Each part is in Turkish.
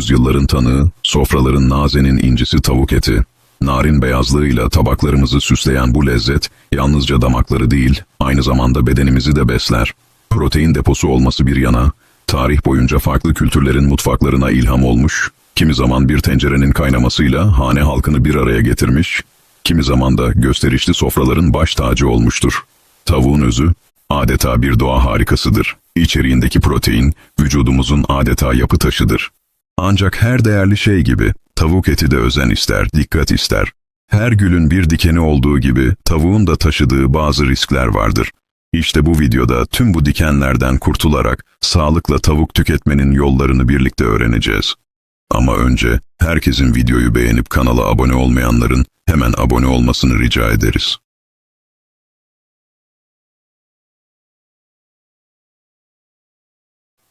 Yüzyılların tanığı, sofraların nazenin incisi tavuk eti. Narin beyazlığıyla tabaklarımızı süsleyen bu lezzet, yalnızca damakları değil, aynı zamanda bedenimizi de besler. Protein deposu olması bir yana, tarih boyunca farklı kültürlerin mutfaklarına ilham olmuş, kimi zaman bir tencerenin kaynamasıyla hane halkını bir araya getirmiş, kimi zaman da gösterişli sofraların baş tacı olmuştur. Tavuğun özü, adeta bir doğa harikasıdır. İçeriğindeki protein, vücudumuzun adeta yapı taşıdır. Ancak her değerli şey gibi, tavuk eti de özen ister, dikkat ister. Her gülün bir dikeni olduğu gibi, tavuğun da taşıdığı bazı riskler vardır. İşte bu videoda tüm bu dikenlerden kurtularak, sağlıkla tavuk tüketmenin yollarını birlikte öğreneceğiz. Ama önce, herkesin videoyu beğenip kanala abone olmayanların, hemen abone olmasını rica ederiz.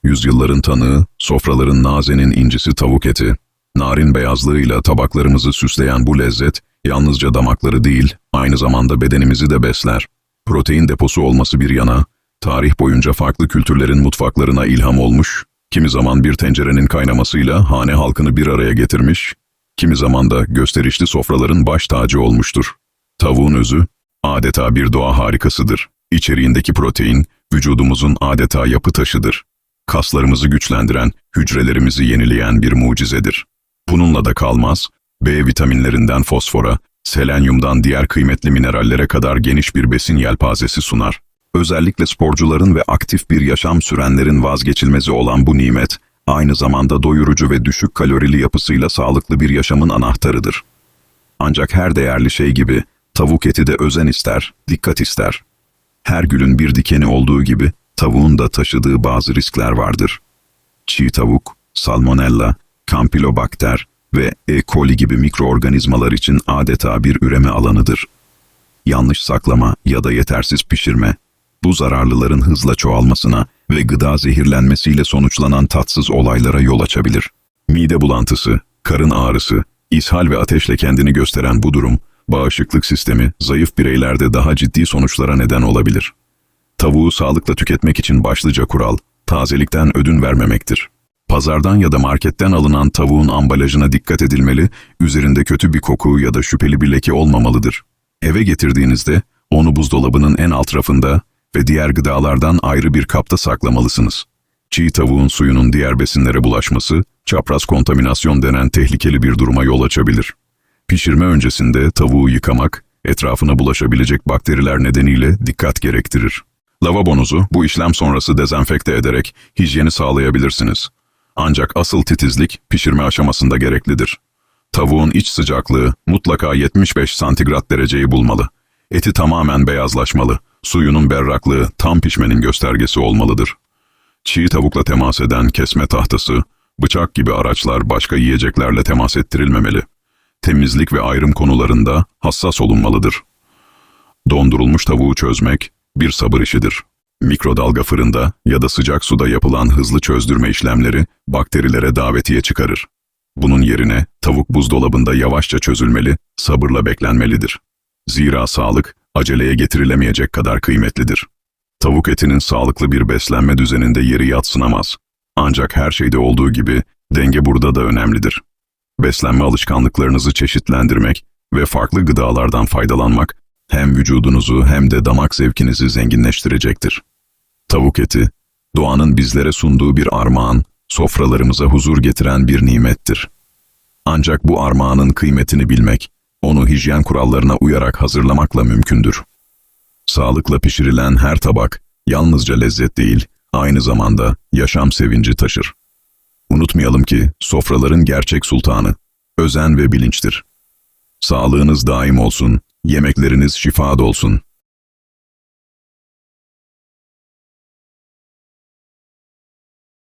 Yüzyılların tanığı, sofraların nazenin incisi tavuk eti. Narin beyazlığıyla tabaklarımızı süsleyen bu lezzet, yalnızca damakları değil, aynı zamanda bedenimizi de besler. Protein deposu olması bir yana, tarih boyunca farklı kültürlerin mutfaklarına ilham olmuş, kimi zaman bir tencerenin kaynamasıyla hane halkını bir araya getirmiş, kimi zaman da gösterişli sofraların baş tacı olmuştur. Tavuğun özü, adeta bir doğa harikasıdır. İçeriğindeki protein, vücudumuzun adeta yapı taşıdır kaslarımızı güçlendiren, hücrelerimizi yenileyen bir mucizedir. Bununla da kalmaz, B vitaminlerinden fosfora, selenyumdan diğer kıymetli minerallere kadar geniş bir besin yelpazesi sunar. Özellikle sporcuların ve aktif bir yaşam sürenlerin vazgeçilmezi olan bu nimet, aynı zamanda doyurucu ve düşük kalorili yapısıyla sağlıklı bir yaşamın anahtarıdır. Ancak her değerli şey gibi, tavuk eti de özen ister, dikkat ister. Her gülün bir dikeni olduğu gibi, tavuğun da taşıdığı bazı riskler vardır. Çiğ tavuk, salmonella, kampilobakter ve E. coli gibi mikroorganizmalar için adeta bir üreme alanıdır. Yanlış saklama ya da yetersiz pişirme, bu zararlıların hızla çoğalmasına ve gıda zehirlenmesiyle sonuçlanan tatsız olaylara yol açabilir. Mide bulantısı, karın ağrısı, ishal ve ateşle kendini gösteren bu durum, bağışıklık sistemi zayıf bireylerde daha ciddi sonuçlara neden olabilir. Tavuğu sağlıkla tüketmek için başlıca kural, tazelikten ödün vermemektir. Pazardan ya da marketten alınan tavuğun ambalajına dikkat edilmeli, üzerinde kötü bir koku ya da şüpheli bir leke olmamalıdır. Eve getirdiğinizde onu buzdolabının en alt rafında ve diğer gıdalardan ayrı bir kapta saklamalısınız. Çiğ tavuğun suyunun diğer besinlere bulaşması, çapraz kontaminasyon denen tehlikeli bir duruma yol açabilir. Pişirme öncesinde tavuğu yıkamak, etrafına bulaşabilecek bakteriler nedeniyle dikkat gerektirir. Lavabonuzu bu işlem sonrası dezenfekte ederek hijyeni sağlayabilirsiniz. Ancak asıl titizlik pişirme aşamasında gereklidir. Tavuğun iç sıcaklığı mutlaka 75 santigrat dereceyi bulmalı. Eti tamamen beyazlaşmalı. Suyunun berraklığı tam pişmenin göstergesi olmalıdır. Çiğ tavukla temas eden kesme tahtası, bıçak gibi araçlar başka yiyeceklerle temas ettirilmemeli. Temizlik ve ayrım konularında hassas olunmalıdır. Dondurulmuş tavuğu çözmek, bir sabır işidir. Mikrodalga fırında ya da sıcak suda yapılan hızlı çözdürme işlemleri bakterilere davetiye çıkarır. Bunun yerine tavuk buzdolabında yavaşça çözülmeli, sabırla beklenmelidir. Zira sağlık aceleye getirilemeyecek kadar kıymetlidir. Tavuk etinin sağlıklı bir beslenme düzeninde yeri yatsınamaz. Ancak her şeyde olduğu gibi denge burada da önemlidir. Beslenme alışkanlıklarınızı çeşitlendirmek ve farklı gıdalardan faydalanmak hem vücudunuzu hem de damak zevkinizi zenginleştirecektir. Tavuk eti, doğanın bizlere sunduğu bir armağan, sofralarımıza huzur getiren bir nimettir. Ancak bu armağanın kıymetini bilmek, onu hijyen kurallarına uyarak hazırlamakla mümkündür. Sağlıkla pişirilen her tabak, yalnızca lezzet değil, aynı zamanda yaşam sevinci taşır. Unutmayalım ki sofraların gerçek sultanı, özen ve bilinçtir. Sağlığınız daim olsun, Yemekleriniz şifa dolsun.